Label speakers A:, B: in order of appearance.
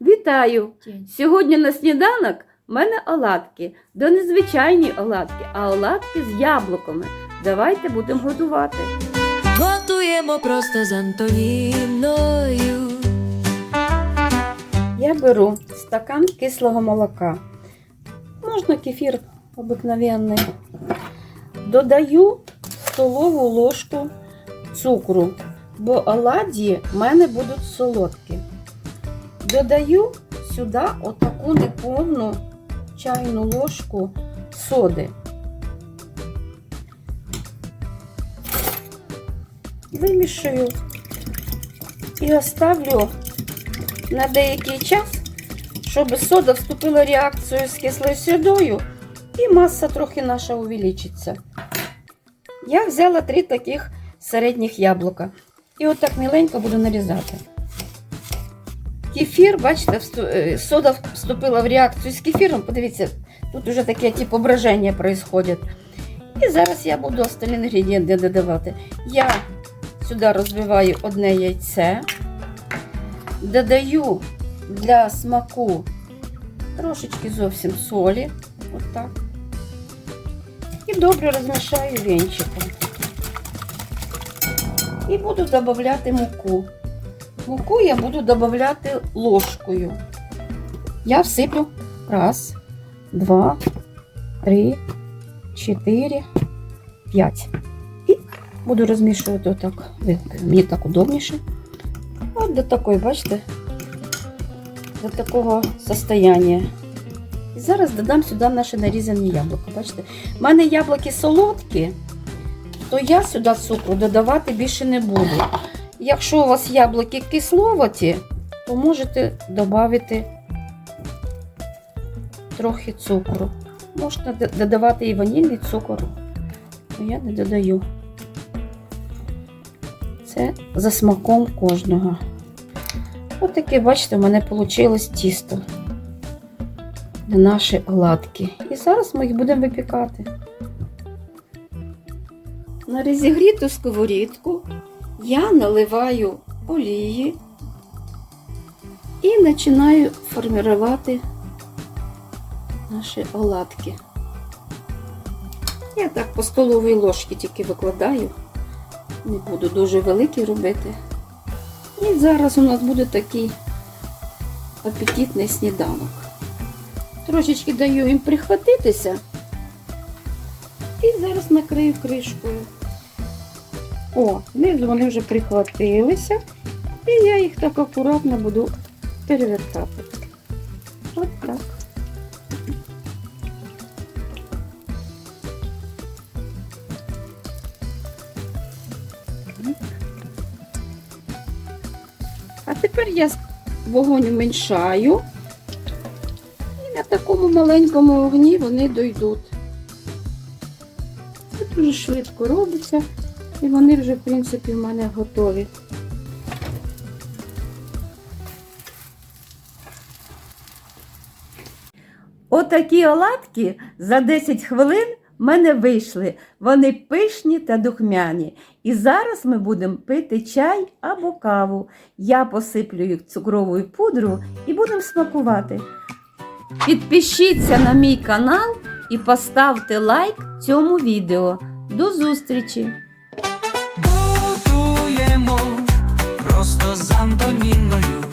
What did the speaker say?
A: Вітаю! Сьогодні на сніданок в мене оладки. До незвичайні оладки, а оладки з яблуками. Давайте будемо готувати.
B: Готуємо просто з Антоніною.
A: Я беру стакан кислого молока. Можна кефір обикновенний. Додаю столову ложку цукру, бо оладі в мене будуть солодкі. Додаю сюди отаку неповну чайну ложку соди. Вимішую і оставлю на деякий час, щоб сода вступила в реакцію з кислою содою і маса трохи наша увеличиться. Я взяла три таких середніх яблука. І отак міленько буду нарізати. Кефір, бачите, е, сода вступила в реакцію з кефіром. Подивіться, тут вже таке типу броження происходит. І зараз я буду остальні інгредієнти додавати. Я сюди розбиваю одне яйце, додаю для смаку трошечки зовсім солі. Отак. І добре розмішаю венчиком. І буду додавати муку. Муку я буду додавати ложкою. Я всиплю раз, два, три, чотири, п'ять. І буду розмішувати отак. Мені так удобніше. От до такої, бачите, до такого состояння. І зараз додам сюди наші нарізані яблука. Бачите, в мене яблуки солодкі, то я сюди цукру додавати більше не буду. Якщо у вас яблуки кисловаті, то можете додати трохи цукру. Можна додавати і ванільний цукор, але я не додаю. Це за смаком кожного. Ось таке, бачите, в мене вийшло тісто на наші оладки. І зараз ми їх будемо випікати. На розігріту сковорідку я наливаю олії і починаю формувати наші оладки. Я так по столовій ложці тільки викладаю. Не буду дуже великі робити. І зараз у нас буде такий апетитний сніданок. Трошечки даю їм прихватитися. І зараз накрию кришкою. О, знизу вони вже прихватилися. І я їх так акуратно буду перевертати. От так. А тепер я вогонь уменьшаю. І на такому маленькому вогні вони дойдуть. Це дуже швидко робиться. І вони вже, в принципі, в мене готові. Отакі оладки за 10 хвилин в мене вийшли. Вони пишні та духмяні. І зараз ми будемо пити чай або каву. Я посиплю їх цукровою пудрою і будемо смакувати. Підпишіться на мій канал і поставте лайк цьому відео. До зустрічі!
C: Просто з Антоніною.